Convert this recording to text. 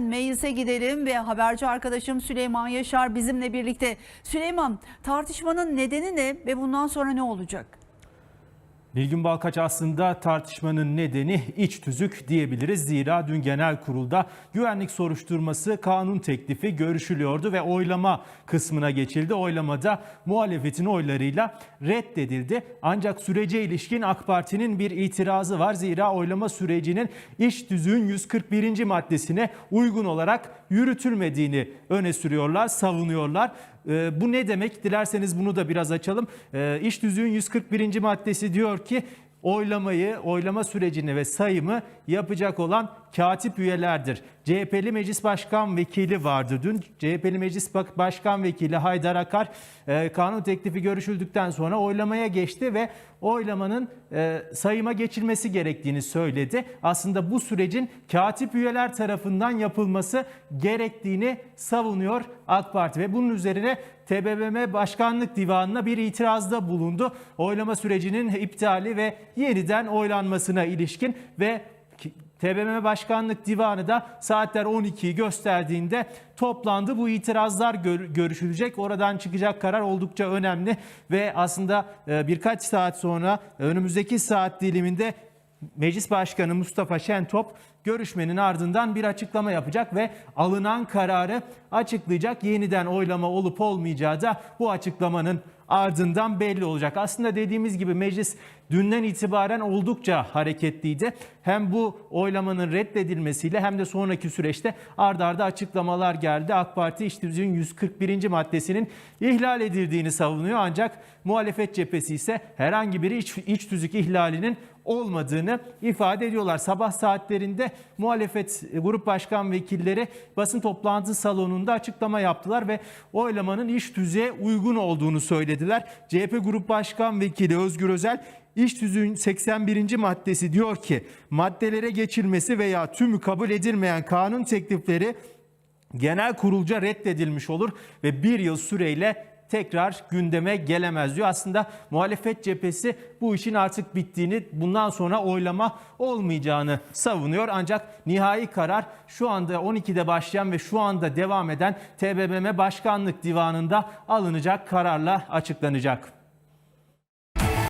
Meclise gidelim ve haberci arkadaşım Süleyman Yaşar bizimle birlikte. Süleyman tartışmanın nedeni ne ve bundan sonra ne olacak? Nilgün Balkaç aslında tartışmanın nedeni iç tüzük diyebiliriz. Zira dün genel kurulda güvenlik soruşturması kanun teklifi görüşülüyordu ve oylama kısmına geçildi. Oylamada muhalefetin oylarıyla reddedildi. Ancak sürece ilişkin AK Parti'nin bir itirazı var. Zira oylama sürecinin iç tüzüğün 141. maddesine uygun olarak yürütülmediğini öne sürüyorlar, savunuyorlar. Ee, bu ne demek? Dilerseniz bunu da biraz açalım. Ee, İş tüzüğün 141. maddesi diyor ki oylamayı, oylama sürecini ve sayımı yapacak olan katip üyelerdir. CHP'li Meclis Başkan Vekili vardı dün. CHP'li Meclis Başkan Vekili Haydar Akar e, kanun teklifi görüşüldükten sonra oylamaya geçti ve oylamanın e, sayıma geçilmesi gerektiğini söyledi. Aslında bu sürecin katip üyeler tarafından yapılması gerektiğini savunuyor AK Parti ve bunun üzerine TBMM Başkanlık Divanı'na bir itirazda bulundu. Oylama sürecinin iptali ve yeniden oylanmasına ilişkin ve TBMM Başkanlık Divanı da saatler 12'yi gösterdiğinde toplandı. Bu itirazlar gör- görüşülecek. Oradan çıkacak karar oldukça önemli ve aslında e, birkaç saat sonra önümüzdeki saat diliminde Meclis Başkanı Mustafa Şentop görüşmenin ardından bir açıklama yapacak ve alınan kararı açıklayacak. Yeniden oylama olup olmayacağı da bu açıklamanın ardından belli olacak. Aslında dediğimiz gibi meclis dünden itibaren oldukça hareketliydi. Hem bu oylamanın reddedilmesiyle hem de sonraki süreçte ardarda arda açıklamalar geldi. AK Parti İş Tüzüğü'nün 141. maddesinin ihlal edildiğini savunuyor. Ancak muhalefet cephesi ise herhangi bir iç, iç tüzük ihlalinin olmadığını ifade ediyorlar. Sabah saatlerinde muhalefet e, grup başkan vekilleri basın toplantı salonunda açıklama yaptılar ve oylamanın iş tüzüğe uygun olduğunu söylediler. CHP Grup Başkan Vekili Özgür Özel İş tüzüğün 81. maddesi diyor ki maddelere geçilmesi veya tümü kabul edilmeyen kanun teklifleri genel kurulca reddedilmiş olur ve bir yıl süreyle tekrar gündeme gelemez diyor. Aslında muhalefet cephesi bu işin artık bittiğini, bundan sonra oylama olmayacağını savunuyor. Ancak nihai karar şu anda 12'de başlayan ve şu anda devam eden TBMM Başkanlık Divanı'nda alınacak kararla açıklanacak.